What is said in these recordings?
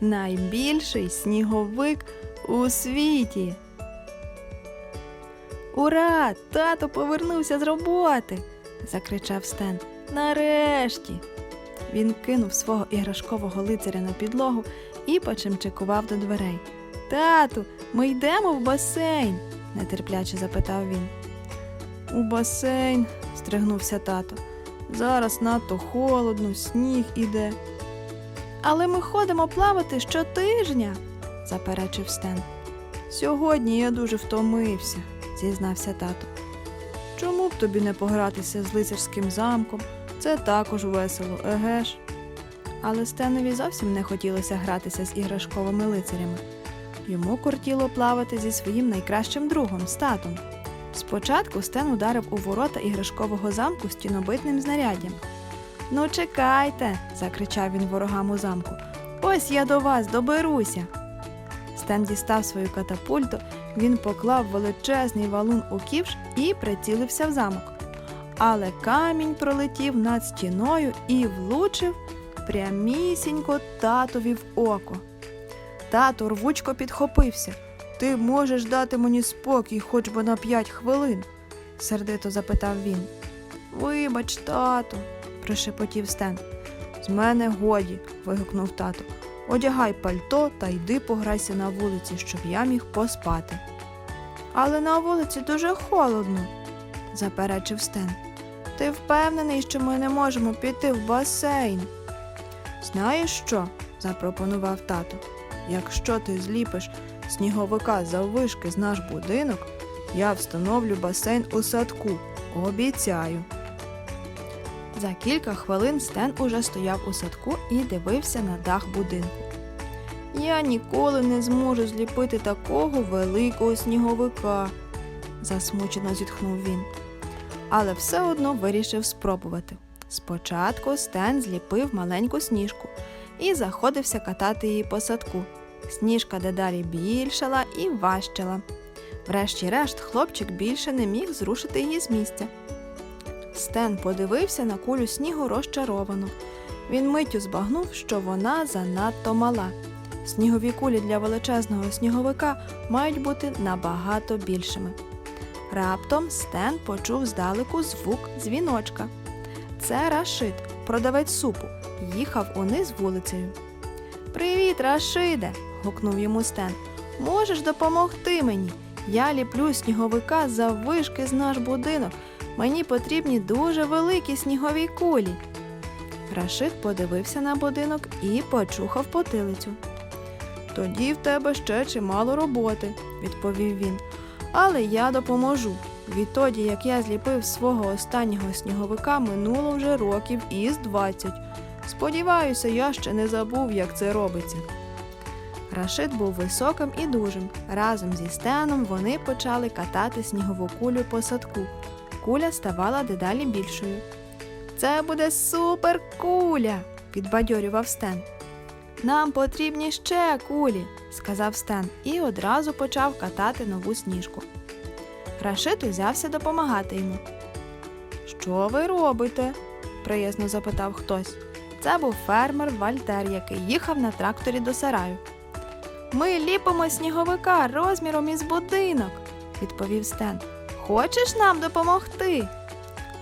найбільший сніговик у світі. Ура! Тато повернувся з роботи. закричав Стен. Нарешті. Він кинув свого іграшкового лицаря на підлогу і почимчикував до дверей. Тату, ми йдемо в басейн, нетерпляче запитав він. У басейн, стригнувся тато. Зараз надто холодно, сніг іде. Але ми ходимо плавати щотижня, заперечив Стен. Сьогодні я дуже втомився, зізнався тато. Чому б тобі не погратися з лицарським замком? Це також весело, еге ж. Але Стенові зовсім не хотілося гратися з іграшковими лицарями. Йому кортіло плавати зі своїм найкращим другом, з татом. Спочатку Стен ударив у ворота іграшкового замку стінобитним знаряддям. Ну, чекайте, закричав він ворогам у замку. Ось я до вас доберуся. Стен дістав свою катапульту, він поклав величезний валун у ківш і прицілився в замок. Але камінь пролетів над стіною і влучив прямісінько татові в око. Тато рвучко підхопився. Ти можеш дати мені спокій хоч би на п'ять хвилин? сердито запитав він. Вибач, тату, прошепотів Стен. З мене годі. вигукнув тато. Одягай пальто та йди пограйся на вулиці, щоб я міг поспати. Але на вулиці дуже холодно, заперечив Стен. Ти впевнений, що ми не можемо піти в басейн? Знаєш що? запропонував тато. Якщо ти зліпиш сніговика заввишки з наш будинок, я встановлю басейн у садку. Обіцяю. За кілька хвилин Стен уже стояв у садку і дивився на дах будинку. Я ніколи не зможу зліпити такого великого сніговика, засмучено зітхнув він. Але все одно вирішив спробувати. Спочатку Стен зліпив маленьку сніжку і заходився катати її по садку. Сніжка дедалі більшала і важчала. Врешті-решт, хлопчик більше не міг зрушити її з місця. Стен подивився на кулю снігу розчаровано. Він миттю збагнув, що вона занадто мала. Снігові кулі для величезного сніговика мають бути набагато більшими. Раптом Стен почув здалеку звук дзвіночка. Це Рашид, продавець супу, їхав униз вулицею. Привіт, Рашиде. гукнув йому Стен. Можеш допомогти мені? Я ліплю сніговика заввишки з наш будинок. Мені потрібні дуже великі снігові кулі. Рашид подивився на будинок і почухав потилицю. Тоді в тебе ще чимало роботи, відповів він. Але я допоможу. Відтоді, як я зліпив свого останнього сніговика, минуло вже років із двадцять. Сподіваюся, я ще не забув, як це робиться. Рашид був високим і дужим. Разом зі Стеном вони почали катати снігову кулю по садку. Куля ставала дедалі більшою. Це буде супер куля, підбадьорював Стен. Нам потрібні ще кулі, сказав Стен і одразу почав катати нову сніжку. Рашид узявся допомагати йому. Що ви робите? приязно запитав хтось. Це був фермер Вальтер, який їхав на тракторі до сараю. Ми ліпимо сніговика розміром із будинок, відповів Стен. Хочеш нам допомогти?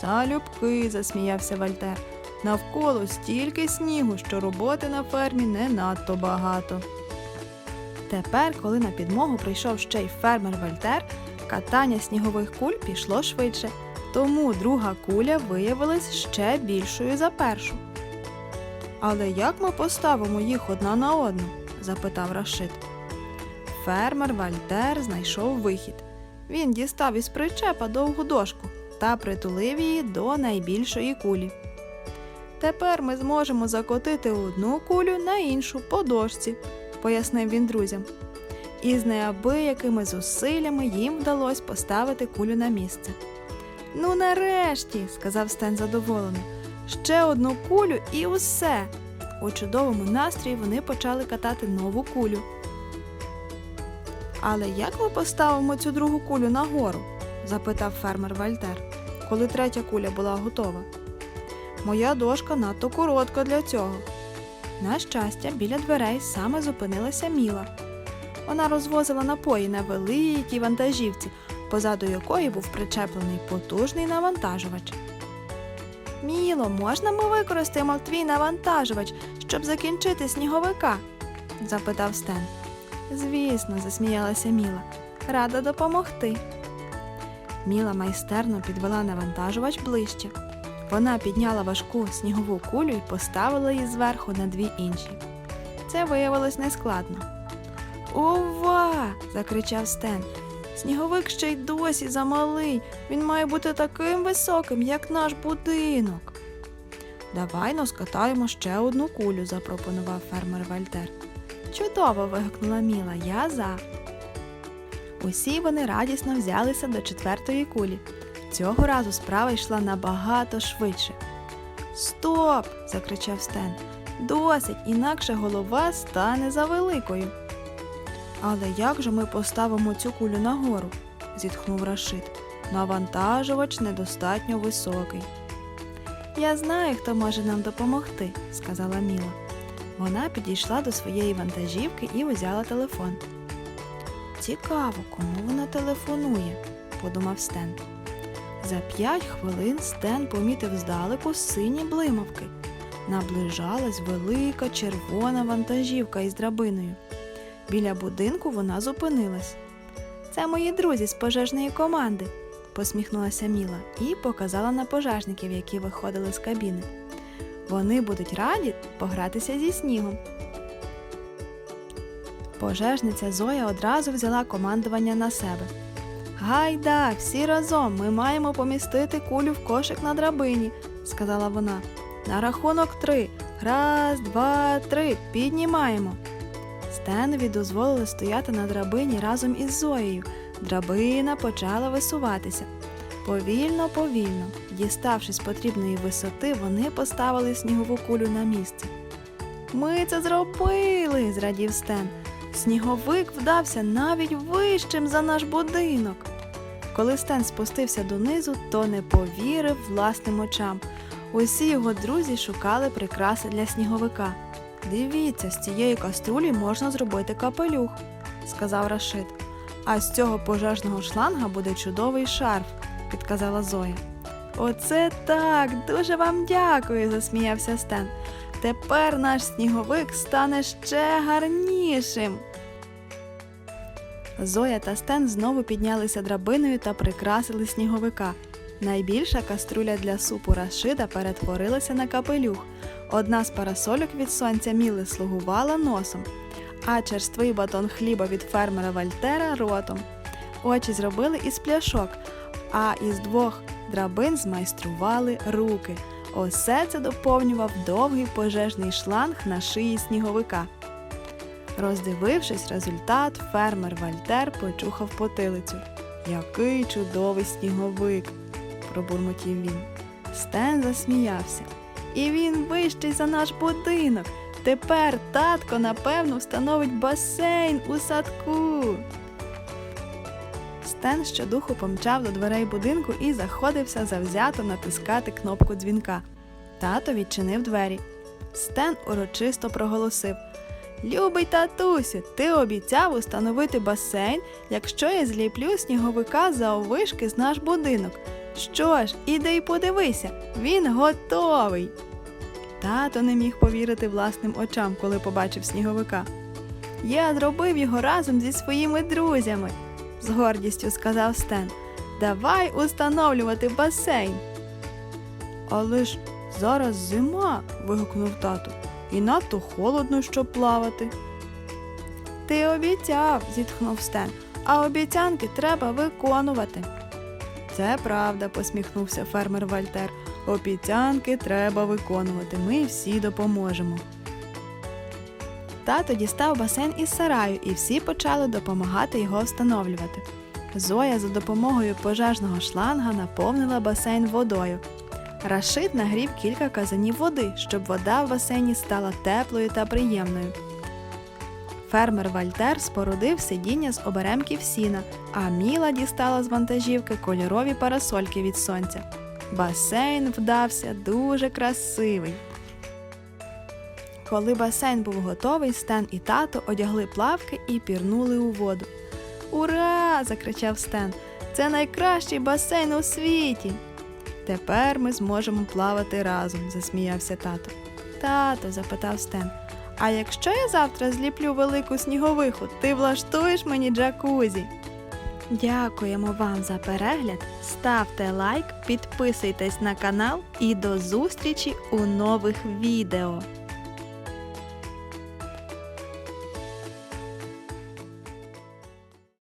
Залюбки, засміявся Вальтер. Навколо стільки снігу, що роботи на фермі не надто багато. Тепер, коли на підмогу прийшов ще й фермер Вальтер, катання снігових куль пішло швидше, тому друга куля виявилась ще більшою за першу. Але як ми поставимо їх одна на одну? запитав Рашид. Фермер Вальтер знайшов вихід. Він дістав із причепа довгу дошку та притулив її до найбільшої кулі. Тепер ми зможемо закотити одну кулю на іншу по дошці, пояснив він друзям. І з неабиякими зусиллями їм вдалося поставити кулю на місце. Ну, нарешті, сказав Стен задоволено, ще одну кулю і усе. У чудовому настрої вони почали катати нову кулю. Але як ми поставимо цю другу кулю нагору? запитав фермер Вальтер, коли третя куля була готова. Моя дошка надто коротка для цього. На щастя, біля дверей саме зупинилася Міла. Вона розвозила напої на великій вантажівці, позаду якої був причеплений потужний навантажувач. Міло, можна ми використаємо твій навантажувач, щоб закінчити сніговика? запитав Стен. Звісно, засміялася Міла. Рада допомогти. Міла майстерно підвела навантажувач ближче. Вона підняла важку снігову кулю і поставила її зверху на дві інші. Це виявилось нескладно. Ова! закричав Стен. Сніговик ще й досі замалий. Він має бути таким високим, як наш будинок. Давай но скатаємо ще одну кулю, запропонував фермер Вальтер. Чудово. вигукнула Міла. Я за. Усі вони радісно взялися до четвертої кулі. Цього разу справа йшла набагато швидше. Стоп! закричав Стен. Досить, інакше голова стане завеликою. Але як же ми поставимо цю кулю нагору? зітхнув Рашид. Навантажувач недостатньо високий. Я знаю, хто може нам допомогти, сказала Міла. Вона підійшла до своєї вантажівки і взяла телефон. Цікаво, кому вона телефонує, подумав Стен. За п'ять хвилин Стен помітив здалеку сині блимавки. Наближалась велика червона вантажівка із драбиною. Біля будинку вона зупинилась. Це мої друзі з пожежної команди, посміхнулася Міла і показала на пожежників, які виходили з кабіни. Вони будуть раді погратися зі снігом. Пожежниця Зоя одразу взяла командування на себе. Гайда, всі разом ми маємо помістити кулю в кошик на драбині, сказала вона. На рахунок три. Раз, два, три. Піднімаємо. Стенові дозволили стояти на драбині разом із Зоєю. Драбина почала висуватися. Повільно, повільно, діставшись потрібної висоти, вони поставили снігову кулю на місце. Ми це зробили, зрадів Стен. Сніговик вдався навіть вищим за наш будинок. Коли Стен спустився донизу, то не повірив власним очам. Усі його друзі шукали прикраси для сніговика. Дивіться, з цієї каструлі можна зробити капелюх, сказав Рашид. А з цього пожежного шланга буде чудовий шарф, підказала Зоя. Оце так, дуже вам дякую, засміявся Стен. Тепер наш сніговик стане ще гарнішим. Зоя та Стен знову піднялися драбиною та прикрасили сніговика. Найбільша каструля для супу Рашида перетворилася на капелюх. Одна з парасольок від сонця Міли слугувала носом, а черствий батон хліба від фермера Вальтера ротом. Очі зробили із пляшок, а із двох драбин змайстрували руки. Усе це доповнював довгий пожежний шланг на шиї сніговика. Роздивившись результат, фермер Вальтер почухав потилицю. Який чудовий сніговик! пробурмотів він. Стен засміявся. І він вищий за наш будинок. Тепер татко, напевно, встановить басейн у садку. Стен щодуху помчав до дверей будинку і заходився завзято натискати кнопку дзвінка. Тато відчинив двері. Стен урочисто проголосив Любий татусю, ти обіцяв установити басейн, якщо я зліплю сніговика за овишки з наш будинок. Що ж, іди й подивися, він готовий. Тато не міг повірити власним очам, коли побачив сніговика. Я зробив його разом зі своїми друзями, з гордістю сказав Стен. Давай установлювати басейн. Але ж зараз зима. вигукнув тато, і надто холодно, щоб плавати. Ти обіцяв, зітхнув Стен, а обіцянки треба виконувати. Це правда, посміхнувся фермер Вальтер. Обіцянки треба виконувати. Ми всі допоможемо. Тато дістав басейн із сараю, і всі почали допомагати його встановлювати. Зоя за допомогою пожежного шланга наповнила басейн водою. Рашид нагрів кілька казанів води, щоб вода в басейні стала теплою та приємною. Фермер Вальтер спорудив сидіння з оберемків сіна, а Міла дістала з вантажівки кольорові парасольки від сонця. Басейн вдався дуже красивий. Коли басейн був готовий, Стен і тато одягли плавки і пірнули у воду. Ура! закричав Стен. Це найкращий басейн у світі. Тепер ми зможемо плавати разом, засміявся тато. Тато, запитав Стен, а якщо я завтра зліплю велику сніговиху, ти влаштуєш мені джакузі? Дякуємо вам за перегляд. Ставте лайк, підписуйтесь на канал і до зустрічі у нових відео.